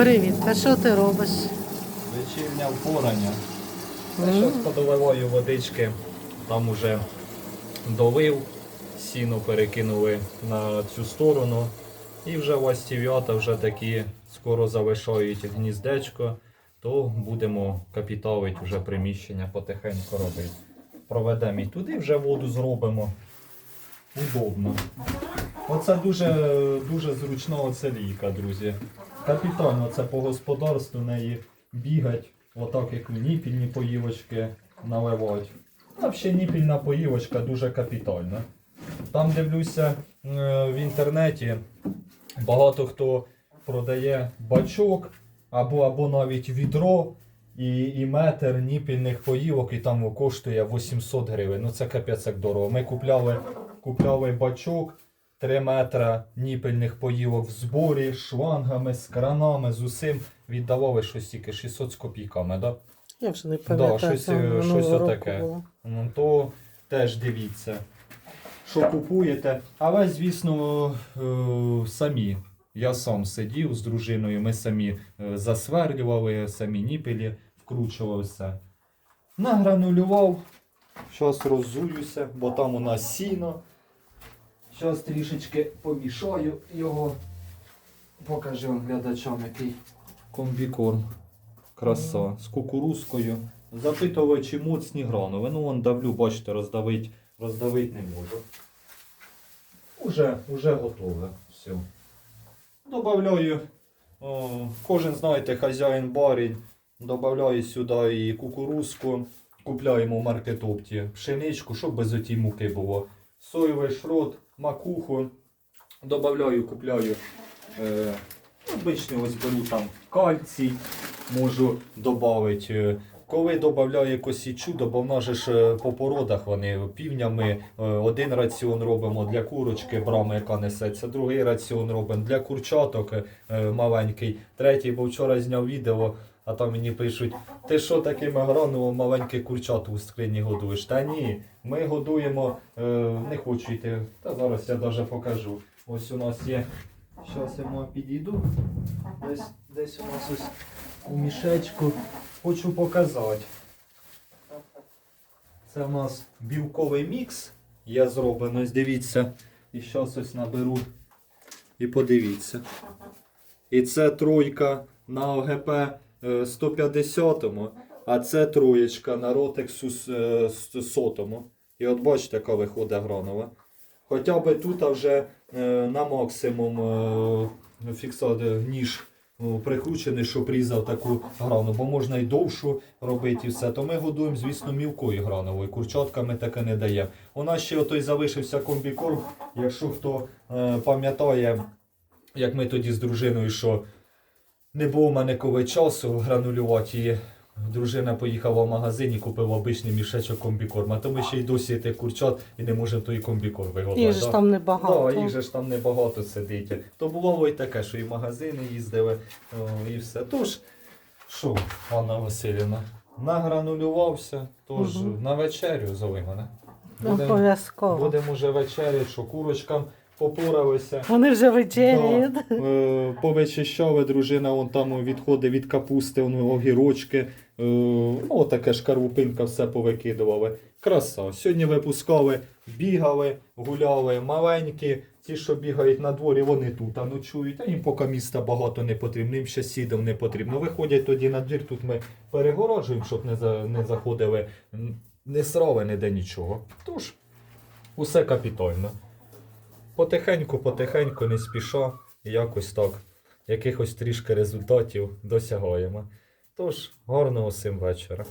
Привіт, а що ти робиш? Вечірня впорання. Зараз подоливаю водички, там уже долив, сіно перекинули на цю сторону. І вже ластів'ята вже такі скоро залишають гніздечко, то будемо капіталити вже приміщення потихеньку робити. Проведемо і туди вже воду зробимо. Удобно. Оце дуже, дуже зручна оця лійка, друзі. Капітально це по господарству неї бігать, отак як ніпільні поївочки наливати. А взагалі ніпільна поївочка дуже капітальна. Там дивлюся е, в інтернеті, багато хто продає бачок або, або навіть відро і, і метр ніпільних поївок, і там коштує 800 гривень. Ну це капець як дорого. Ми купляли, купляли бачок. 3 метра ніпельних поївок в зборі, з шлангами, з кранами, з усім віддавали щось тільки 600 з копійками, да? Я вже не Да, щось, там е, щось отаке. було. Ну, то теж дивіться, що купуєте. Але, звісно, е, самі. Я сам сидів з дружиною, ми самі е, засверлювали, самі ніпелі, вкручували все. Награнулював. Зараз роззуюся, бо там у нас сіно. Зараз трішечки помішаю його. Покажу вам глядачам, який комбікорм. Краса. З кукурузкою. Запитувачі моцні гранули. Ну вон давлю, бачите, роздавить, роздавить не можу. Уже, уже готове. Все. Добавляю. О, кожен, знаєте, хазяїн барінь. Добавляю сюди і кукурузку. Купляємо в маркетопті пшеничку, щоб без отій муки було. Соєвий шрот, макуху. Добавляю, купляю. Е, обичний ось беру там кальцій. Можу додати. Коли додаю в нас же ж е, по породах вони півнями. е, Один раціон робимо для курочки, брами, яка несеться, другий раціон робимо для курчаток е, маленький, третій, бо вчора зняв відео, а там мені пишуть, ти що такими гранулами маленьке курчат у скрині годуєш? Та ні, ми годуємо, е, не хочу йти. Та зараз я навіть покажу. Ось у нас є. Зараз я маю підійду. Десь, десь у нас ось у мішечку. Хочу показати. Це у нас білковий мікс. Я зроблено, ось дивіться. І зараз ось наберу і подивіться. І це тройка на ОГП е, 150, а це троєчка на ротексу е, 100. І от бачите, яка виходить гранова. Хоча б тут вже е, на максимум е, е, ніж ну, прикручений, щоб різав таку грану, бо можна і довшу робити і все. То ми годуємо, звісно, мілкою грановою. Курчатками таке не даємо. У нас ще той залишився комбікорм. Якщо хто е, пам'ятає, як ми тоді з дружиною, що не було в мене коли часу гранулювати. І дружина поїхала в магазин і купила обичний мішечок комбікорма. То ми ще й досі тих курчат і не можемо той комбікорм виготовити. Їх же ж там небагато. Да, їх же ж там небагато сидить. То було і таке, що і в магазини їздили, і все. Тож, що, Анна Васильівна, награнулювався, тож Мгм. на вечерю зови мене. Будемо Обов'язково. будем уже вечеряти, що курочкам попоралися. Вони вже вечеряють. Е, Повичищали дружина, вон там відходи від капусти, вон, огірочки. Е, Ну, таке шкарупинка все повикидували. Краса. Сьогодні випускали, бігали, гуляли маленькі. Ті, що бігають на дворі, вони тут а ночують. А їм поки міста багато не потрібно, їм ще сідом не потрібно. Виходять тоді на двір, тут ми перегороджуємо, щоб не, за, не заходили не срави, ніде нічого. Тож, усе капітально. Потихеньку, потихеньку, не спіша, і якось так, якихось трішки результатів досягаємо. Тож, гарного всім вечора.